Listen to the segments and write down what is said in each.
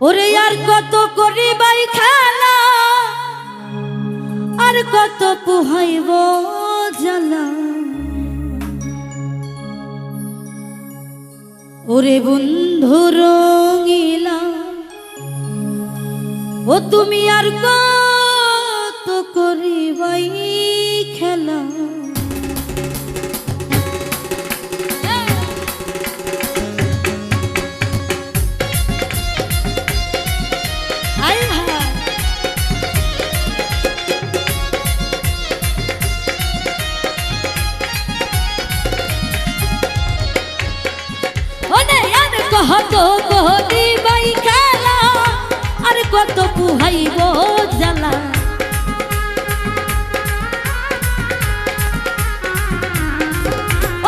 ওরে, আর কত করিবাই খেলা? আর কত পুহাইব জ্বালা? ওরে বন্ধু রঙিলা, ও তুমি আর কত করিবাই খেলা? কত করি বাই খেলা, আর কত পুহাইব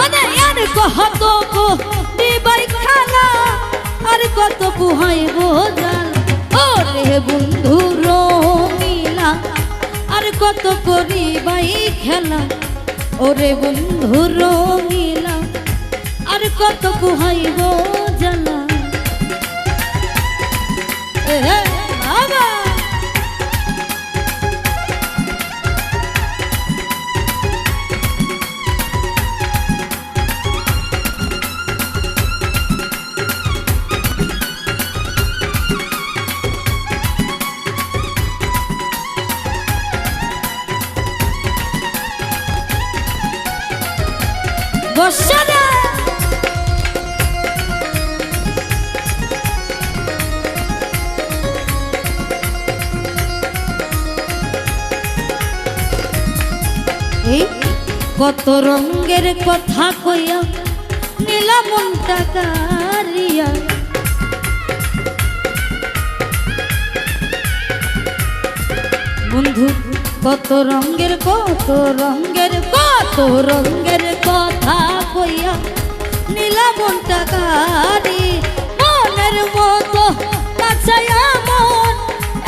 ওনে আর বাই খেলা, আর কত পুহাইব জ্বালা। ওরে বন্ধু রঙিলা আর কত করি বাই খেলা। ওরে বন্ধু রঙিলা আর কত কুহাইব হে, বাবা। বসরা এই কত রঙের কথা কইয়া নীলা মনটা বন্ধু, কত রঙের কত রঙের কত রঙের কথা কইয়া নীলা মনটা মনের মতো কাছায়া মন,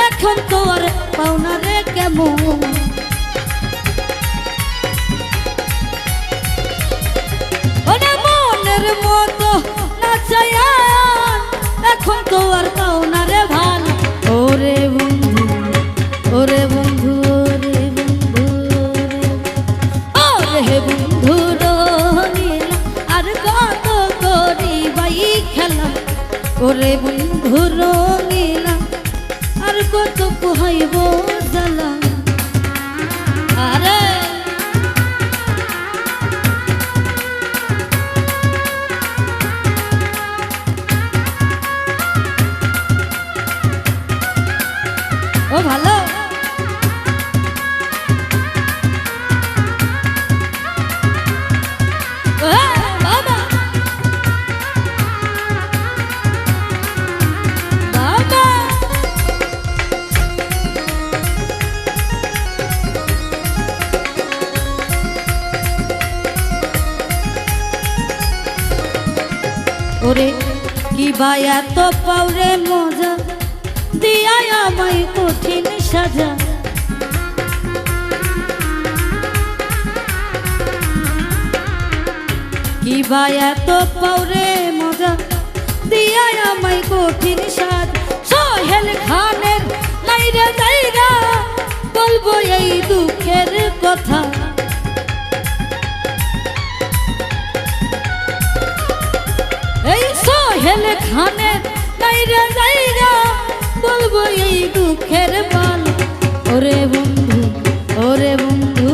এখন তোর পাওনা রে কেমন? আর পাও না রে ভালো ওরে বন্ধু ওরে বন্ধু ওরে বন্ধু ওরে বন্ধু। আর কত করি বাই খেলা। ওরে বন্ধু রঙিলা আর কত পোহাইব জ্বালা। আরে ওরে কি বা এত পাওরে মজা? দিয়া আমায় কঠিন সাজা। কি বা এত পাওরে মজা? দিয়া আমায় কঠিন সাজ। সোহেল খানের নাইরে জায়গা, বলব এই দুঃখের কথা। খানের নাইরা জায়গা ওরে বন্ধু ওরে বন্ধু,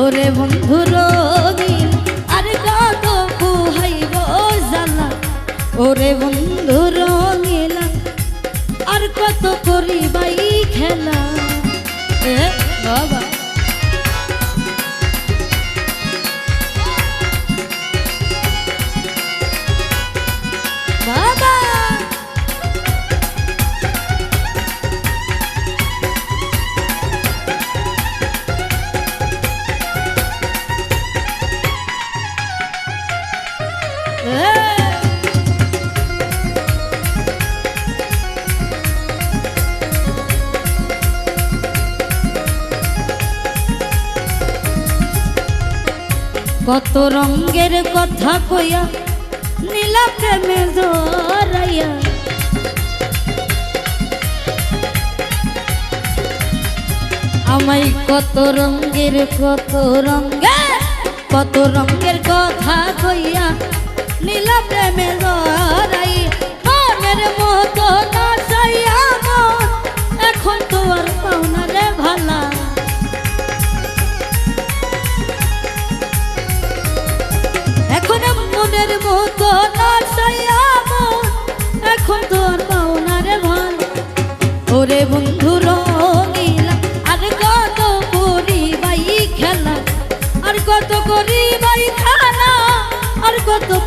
ওরে আর কত কুহাইব জানা ওরে আর কত খেলা। এ বাবা কত রঙ্গের কথা কইয়া নীলা প্রেমে জরাইয়া আমায় কত রঙ্গের কত রঙ্গের কত রঙ্গের কথা কইয়া নীলা প্রেমে জড়াই মনের মতো নাচাইয়া মন এখন তো পাওনা রে ভালা।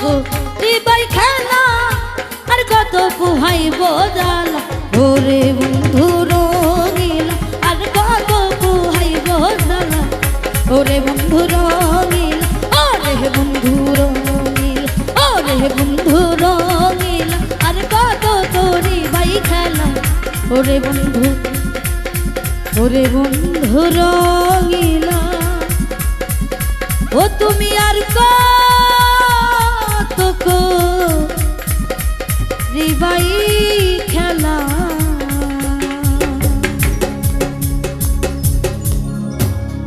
করি খেলা, আর কত পুহাইব জ্বালা ওরে বন্ধু রঙিল আর কত পুহাইব জ্বালা ওরে বন্ধু রঙিল ওরে বন্ধু রঙিল ওরে বন্ধু রঙিল আর কত তোরি বাই খেলা। ওরে বন্ধু ওরে বন্ধু রঙিলা ও তুমি আর কত কো রিবাই খেলা